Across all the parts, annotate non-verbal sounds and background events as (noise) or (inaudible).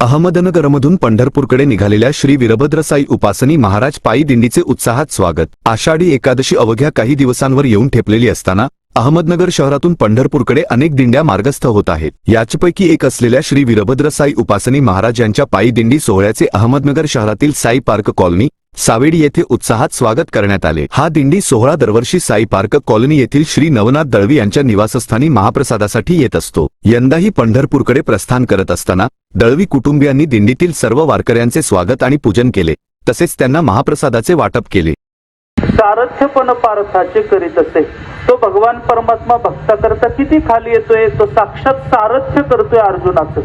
अहमदनगरमधून पंढरपूरकडे निघालेल्या श्री वीरभद्रसाई उपासनी महाराज पायी दिंडीचे उत्साहात स्वागत. आषाढी एकादशी अवघ्या काही दिवसांवर येऊन ठेपलेली असताना अहमदनगर शहरातून पंढरपूरकडे अनेक दिंड्या मार्गस्थ होत आहेत. याचपैकी एक असलेल्या श्री वीरभद्रसाई उपासनी महाराज यांच्या पायी दिंडी सोहळ्याचे अहमदनगर शहरातील साई पार्क कॉलनी सावेडी येथे उत्साहात स्वागत करण्यात आले. हा दिंडी सोहळा दरवर्षी साई पार्क कॉलनी येथील श्री नवनाथ दळवी यांच्या निवासस्थानी महाप्रसादासाठी येत असतो. यंदाही पंढरपूरकडे प्रस्थान करत असताना दळवी कुटुंबियांनी दिंडीतील सर्व वारकऱ्यांचे स्वागत आणि पूजन केले. तसेच त्यांना महाप्रसादाचे वाटप केले. सारथ्यपण पारथाचे करीत असे. तो भगवान परमात्मा भक्ताकरता किती खाली येतोय? तो साक्षात सारथ्य करतोय अर्जुनाचं.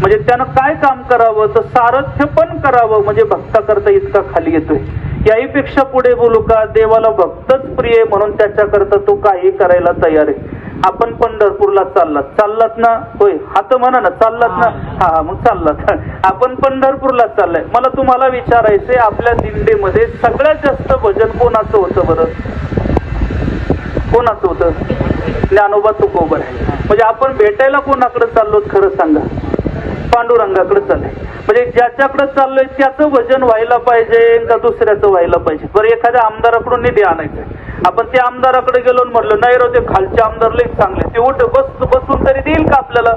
म्हणजे त्यानं काय काम करावं? तर सारथ्य पण करावं. म्हणजे भक्ताकरता इतका खाली येतोय. याहीपेक्षा पुढे बोलू का? देवाला भक्तच प्रिय म्हणून त्याच्याकरता तो काही करायला तयार आहे. आपण पंढरपूरला चाललात. चाललात ना? होय हात म्हणा ना चाललात ना? हा. हा, मग चाललात. (laughs) आपण पंढरपूरला चाललाय. मला तुम्हाला विचारायचंय आपल्या दिंडीमध्ये सगळ्यात जास्त भजन कोणाचं होतं बरं? कोणाचं होतं? ज्ञानोबा तुकोबर आहे म्हणजे आपण भेटायला कोणाकडे चाललो खरं सांगा. पांडुरंगाकडे चाललंय. म्हणजे ज्याच्याकडे चाललोय त्याचं भजन व्हायला पाहिजे का दुसऱ्याचं व्हायला पाहिजे? बरं एखाद्या आमदाराकडून निधी आणायचं आपण त्या आमदाराकडे गेलो आणि म्हणलं नाही रो ते खालचे आमदार लई चांगले ते उठ बस बसून तरी देईल का आपल्याला?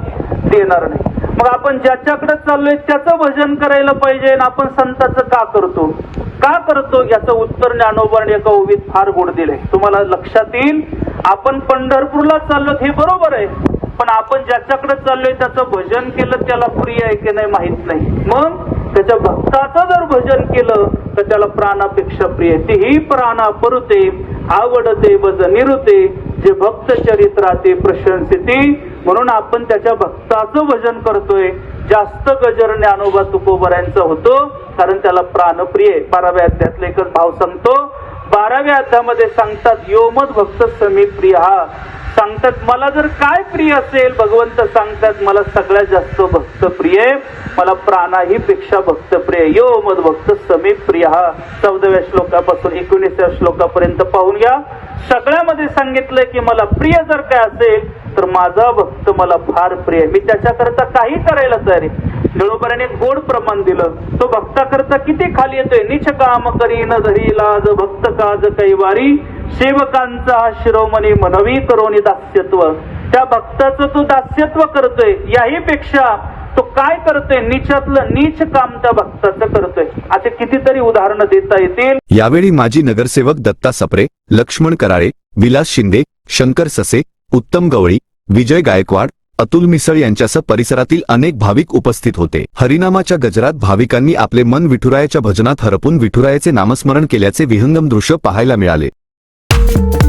देणार नाही. मग आपण ज्याच्याकडे चाललोय त्याचं भजन करायला पाहिजे आणि आपण संताचं का करतो? का करतो? याचं उत्तर ज्ञानोबाने एका ओवीत फार गोड दिलंय. तुम्हाला लक्षात येईल आपण पंढरपूरला चाललो हे बरोबर आहे. पण आपण ज्याच्याकडे चाललोय त्याचं भजन केलं त्याला प्रिय आहे की नाही माहीत नाही. मग त्याच्या भक्ताचं जर भजन केलं तर त्याला प्राणापेक्षा प्रिय तेही प्राणा परुते आवडते भज निरुते जे भक्त चरित्राते प्रशंसिते म्हणून आपण त्याच्या भक्ताचं भजन करतोय. जास्त गजर ज्ञानोबा तुकोबऱ्यांचा होतो कारण त्याला प्राणप्रिय बाराव्या अध्यातला एकच भाव सांगतो. बाराव्या अध्यामध्ये सांगतात योमद भक्त समी प्रिया हा सांगतात मला जर काय प्रिय असेल भगवंत सांगतात मला सगळ्यात जास्त भक्त प्रिय मला प्राणाही पेक्षा भक्त प्रिय यो मद भक्त समीप प्रिय. हा चौदाव्या श्लोकापासून एकोणीसव्या श्लोकापर्यंत पाहून घ्या. सगळ्यामध्ये सांगितलंय की मला प्रिय जर काय असेल तर माझा भक्त मला फार प्रिय मी त्याच्याकरता काही करायला तयार आहे. गोड प्रमाण दिलं. तो भक्ताकरता किती खाली येतोय? निच काम करी न धरी लाज भक्त काज कैवारी. सेवकांचा शिरोमणी मनवी करोनी दास्यत्व. त्या भक्ताचं तू दास्यत्व करतोय याही पेक्षा तो काय करतोय? नीचातलं नीच काम त्या भक्ताचं करतोय. असे कितीतरी उदाहरणं देता येतील. यावेळी माजी नगरसेवक दत्ता सप्रे लक्ष्मण कराळे विलास शिंदे शंकर ससे उत्तम गवळी विजय गायकवाड अतुल मिसळ यांच्यासह परिसरातील अनेक भाविक उपस्थित होते. हरिनामाच्या गजरात भाविकांनी आपले मन विठुरायाच्या भजनात हरपून विठुरायाचे नामस्मरण केल्याचे विहंगम दृश्य पाहायला मिळाले. thank you